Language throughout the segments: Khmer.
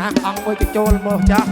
អាអង្គមួយកញ្ចូលមកចាស់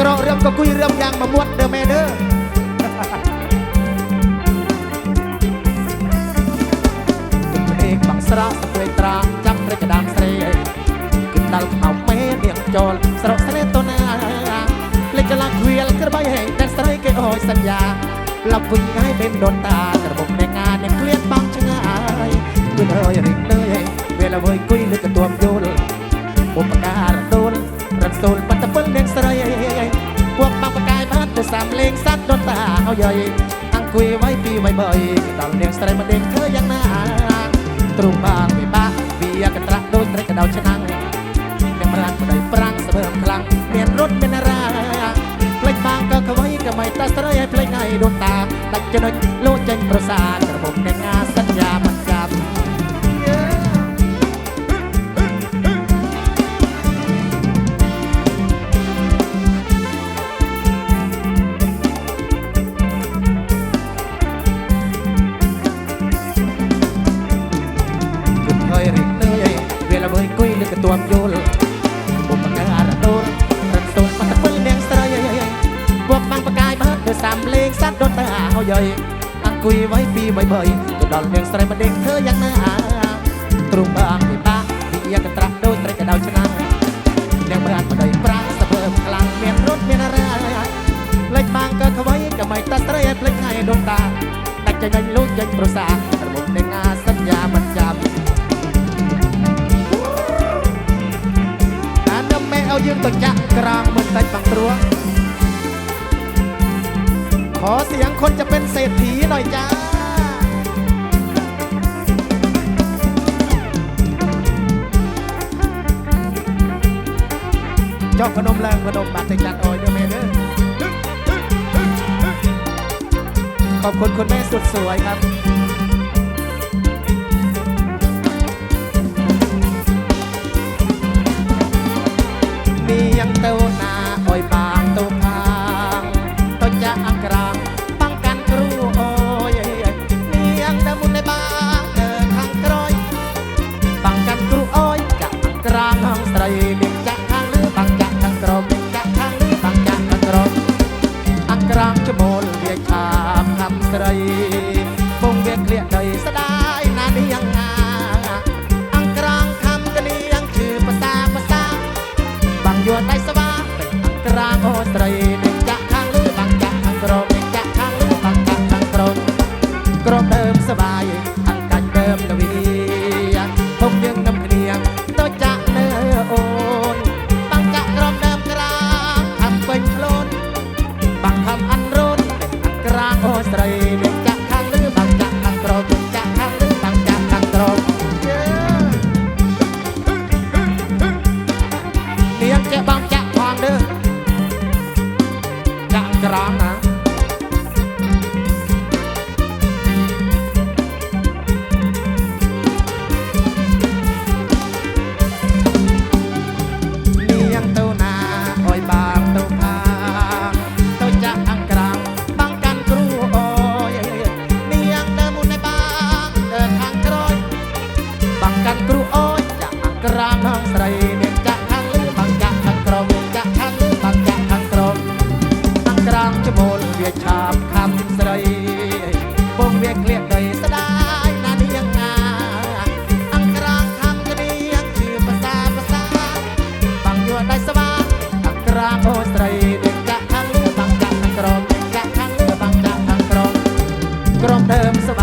ក្រករឹមក៏គួយរឹមយ៉ាងមកមួតដើមែនដើទឹកភ្នែកបាក់ស្រក់ស្ព្រេត្រាចាប់ព្រឹកកដានស្រីគិតដល់ខ្មៅមេនាងចូលស្រកស្នេហ៍តណាភ្លេចកន្លះគ្វាលក្របីហែងតែស្រីគេអើយសន្យាលប់វិញហើយបេនដូនតាក្រមុំអ្នកងាអ្នកក្លៀនបងឆ្ងាយគិតហើយរិះលើយពេលអ្វីគួយលើកទួម ដុនតាហើយយអង្គុយໄວពីໄວបើយដល់នាងស្រីមកដេកធ្វើយ៉ាងណាទ្រុងបានវិបាកវាកត្រាក់ដូចត្រីកដោឆ្នាំងនាងប្រាំងប្តីប្រាំងស្បើមខ្លាំងមានរត់មានរាផ្លេចបាងក៏ខ្វៃក៏មិនតាស្រីឲ្យផ្លេចឲ្យដុនតាដាច់ចំណុចលោចេញប្រសាក្រមុំនាងអាស យយអង្គុយໄວពីបីបីទៅដល់នាងស្រីមិនដេកធ្វើយ៉ាងណាទ្រុំបានពិបាកវិយាកត្រាស់ដូចត្រីកដៅឆ្នាំនាងបានប្តីប្រាំងសើមខ្លាំងមានរត់មានរ៉ាលេចបាងក៏ខ្វៃក៏មិនតាត្រីឲ្យភ្លេចថ្ងៃដូនតាដាច់ចាញ់លូចចាញ់ប្រសារមុំនឹងអាសញ្ញាមិនចាំអានមេឲ្យយើងទៅចាក់ក្រងមិនដាច់បាំងព្រោះ ขอเสียงคนจะเป็นเศรษฐีหน่อยจ้า เจ้าขนมแรงขนมบาติจัดออยเดอแม่เด้อขอบคุณคุณแม่สุดสวยครับนี่ยังเตา ក្រុមដើមសបា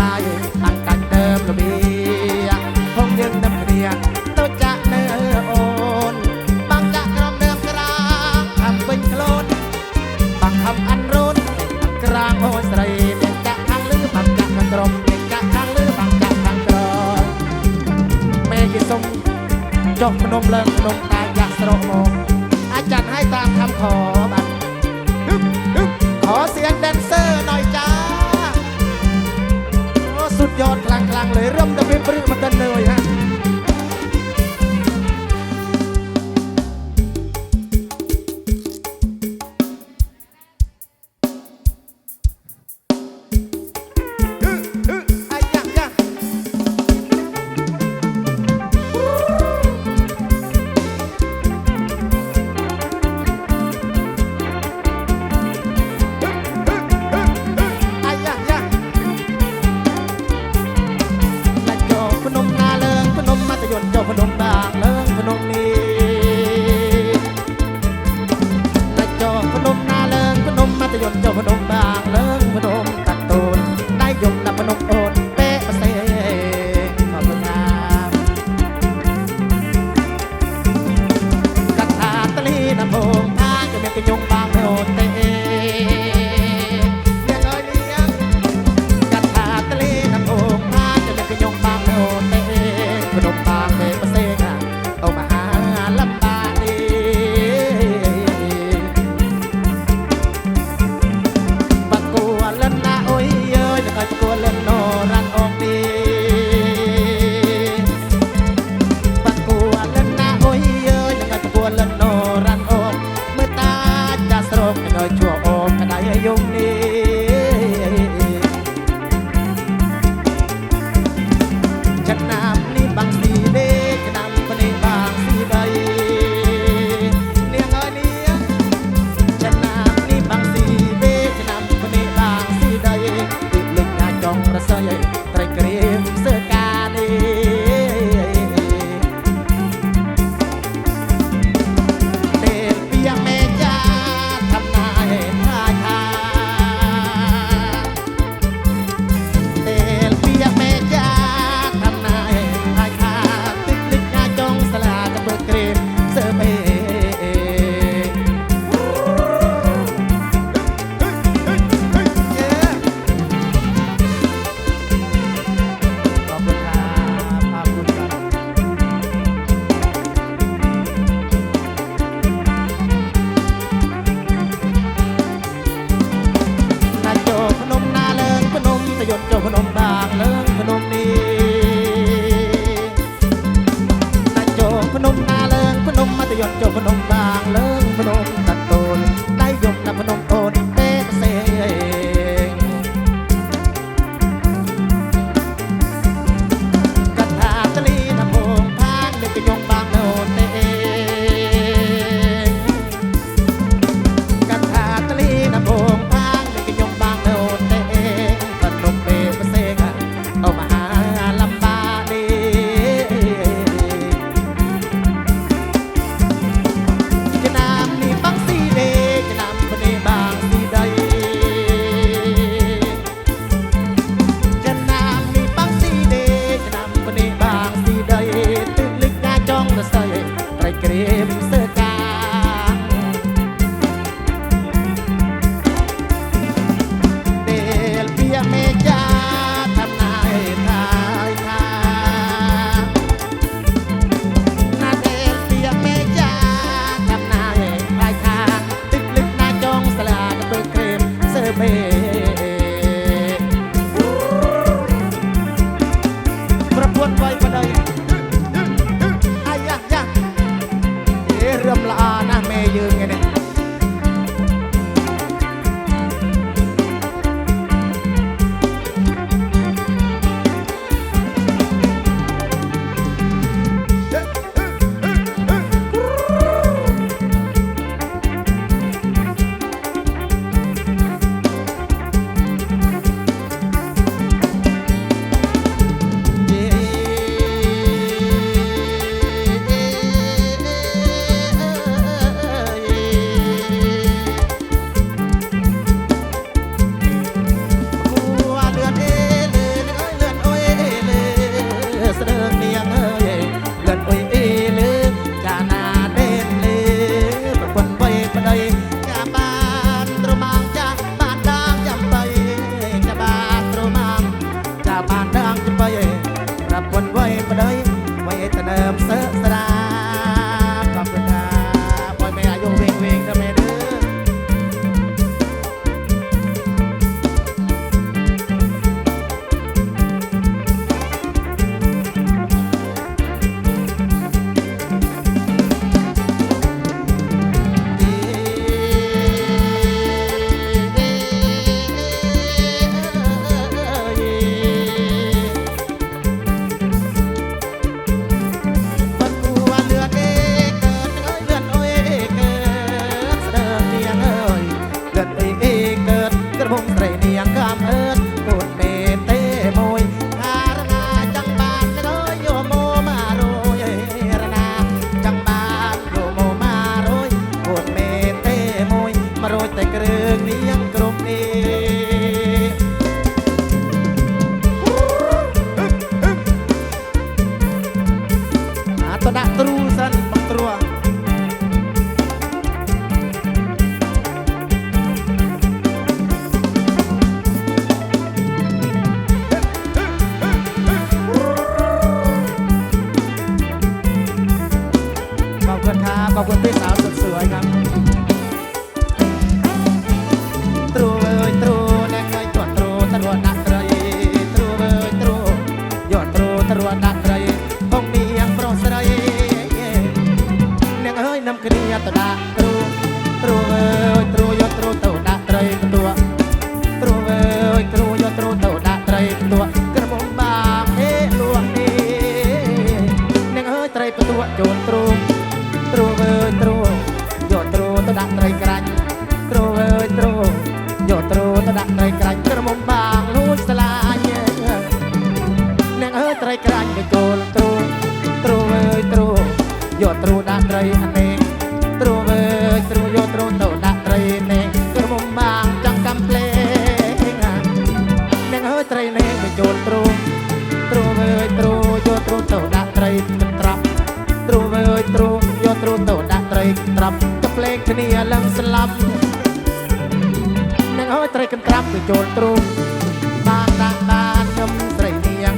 អើយត្រីបន្ទួចូលទ្រូទ្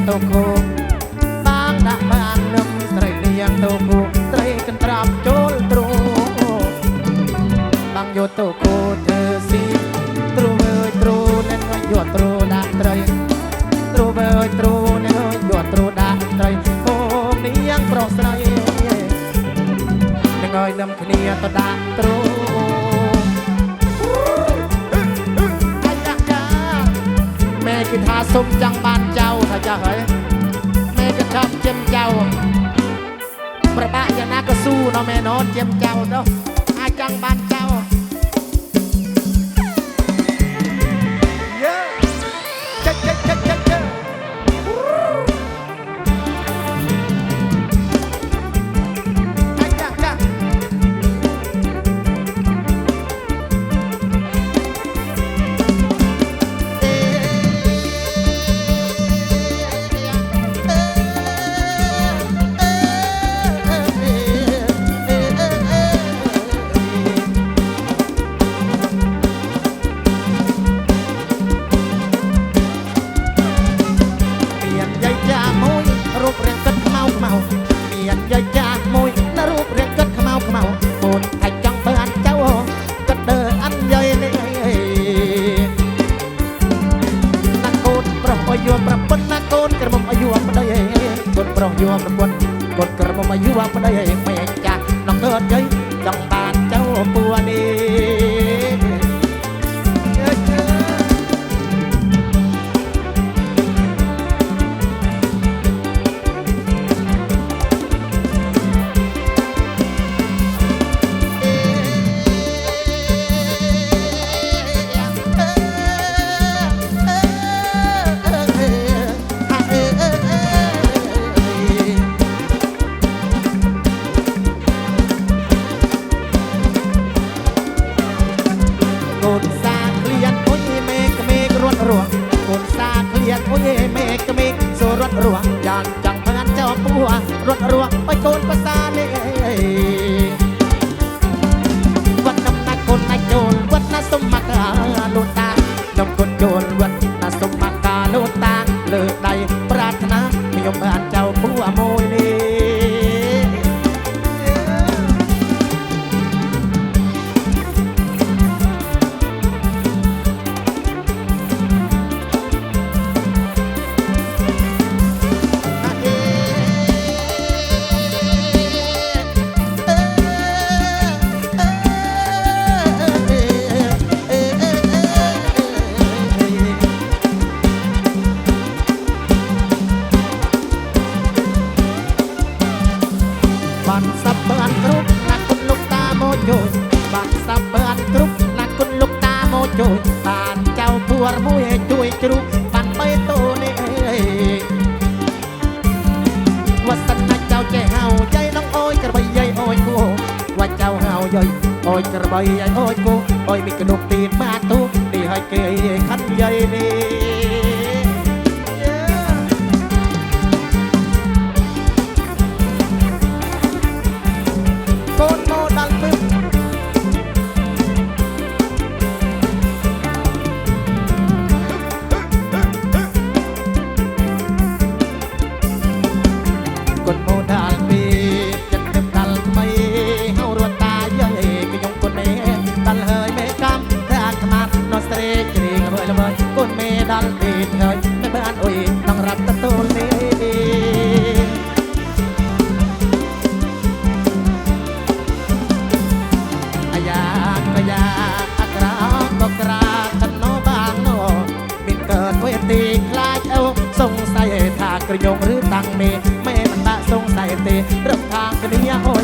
ទៅគោបានដាក់បាននំស្រីនាងទៅគោត្រីកន្ត្រាប់ចូលទ្រូបាំងយកទៅគោធ្វើស៊ីទ្រូអើយទ្រូនឹងឲ្យយកទ្រូដាក់ត្រីទ្រូអើយទ្រូនឹងឲ្យយកទ្រូដាក់ត្រីអូនាងប្រុសស្រីនឹងឲ្យនំគ្នាទៅដាក់ទ្រូ คือทาสมจังบ้านเจ้าถ้าจะเฮ้ยแม่ก็ชอบเจียมเจ้า ประบะยานาก็สู้เนาะแม่นอนเจียมเจ้าเนาะอาจังบ้าน ปรองยวงน้ำวนกดกระบอกมายุวาไม่ได้แม่จากน้องเกิดใจจังบานเจ้าปัวดี คนสาเคลียนโอ้ยเมกเมกรวนรัวคนสาเคลียนโอ้ยเมกเมกสรวนรวงอย่างจังพงันเจ้าปัวรวนรวงไปโกนภาษาเน่วัดน้ำหนักคนนายโจรวัดน้ำสม ประโยคหรือตังเมแม่มันตาสงสัยเตรับทางกันเนี่ยโอ้ย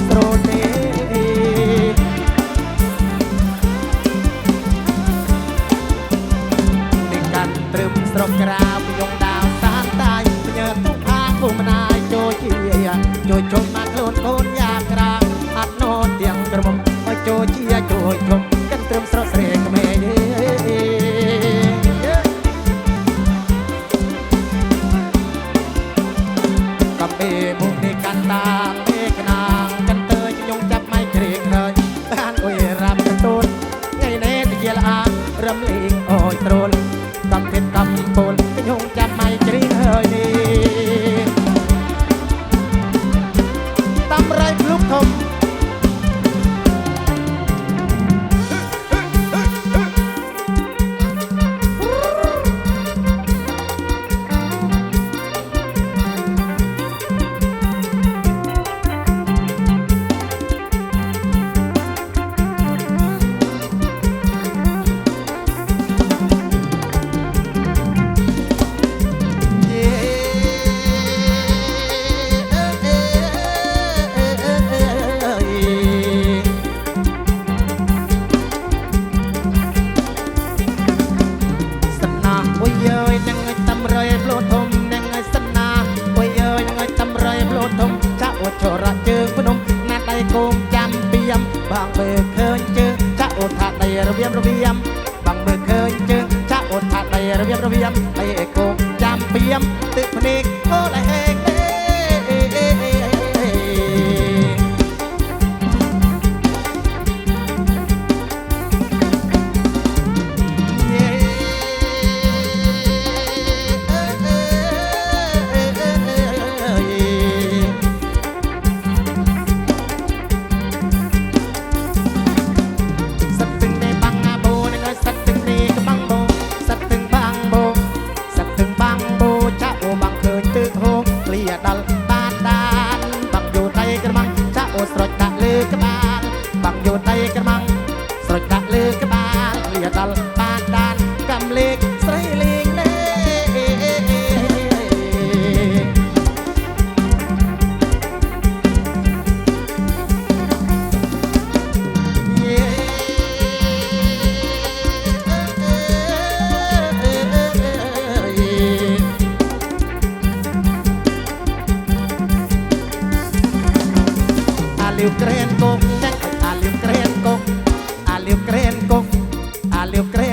up for គងចាំពៀមបងមើលឃើញជើងចាក់អូនថាដីរបៀបរបៀបបងមើលឃើញជើងចាក់អូនថាដីរបៀបរបៀបដីគងចាំពៀមទឹកភ្នែកអូនឯង aliu creen con aliu creen con aliu creen